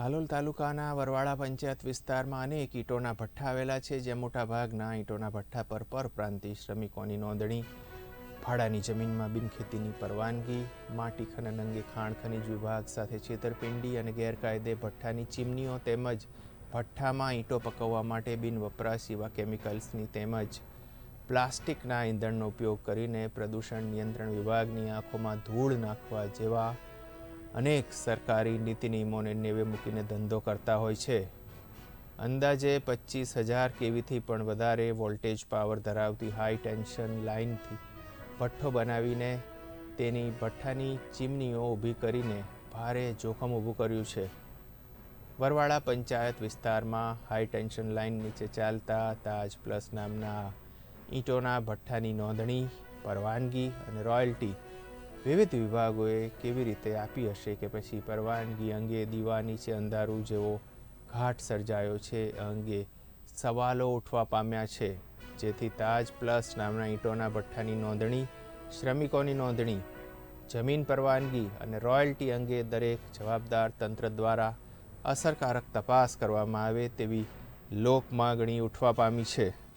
કાલોલ તાલુકાના વરવાડા પંચાયત વિસ્તારમાં અનેક ઈંટોના ભઠ્ઠા આવેલા છે, જે મોટાભાગના ઈંટોના ભઠ્ઠા પર પરપ્રાંતિય શ્રમિકોની નોંધણી. ભાડાની જમીનમાં બિનખેતીની પરવાનગી, માટી ખનન અંગે ખાણ ખનિજ વિભાગ સાથે છેતરપિંડી અને ગેરકાયદે ભઠ્ઠાની ચીમનીઓ તેમજ ભઠ્ઠામાં ઈંટો પકવવા માટે બિન વપરાશ એવા કેમિકલ્સની તેમજ પ્લાસ્ટિકના ઈંધણનો ઉપયોગ કરીને પ્રદૂષણ નિયંત્રણ વિભાગની આંખોમાં ધૂળ નાખવા જેવા અનેક સરકારી નીતિ નિયમોને નેવે મૂકીને ધંધો કરતા હોય છે. અંદાજે પચીસ હજાર કેવીથી પણ વધારે વોલ્ટેજ પાવર ધરાવતી હાઈ ટેન્શન લાઇનથી ભઠ્ઠો બનાવીને તેની ભઠ્ઠાની ચીમનીઓ ઊભી કરીને ભારે જોખમ ઊભું કર્યું છે. વરવાડા પંચાયત વિસ્તારમાં હાઈ ટેન્શન લાઇન નીચે ચાલતા તાજ પ્લસ નામના ઈંટોના ભઠ્ઠાની નોંધણી, પરવાનગી અને રોયલ્ટી વિવિધ વિભાગોએ કેવી રીતે આપી હશે કે પછી પરવાનગી અંગે દીવા નીચે અંધારું જેવો ઘાટ સર્જાયો છે અંગે સવાલો ઉઠવા પામ્યા છે. જેથી તાજ પ્લસ નામના ઈંટોના ભઠ્ઠાની નોંધણી, શ્રમિકોની નોંધણી, જમીન પરવાનગી અને રોયલ્ટી અંગે દરેક જવાબદાર તંત્ર દ્વારા અસરકારક તપાસ કરવામાં આવે તેવી લોક માગણી ઉઠવા પામી છે.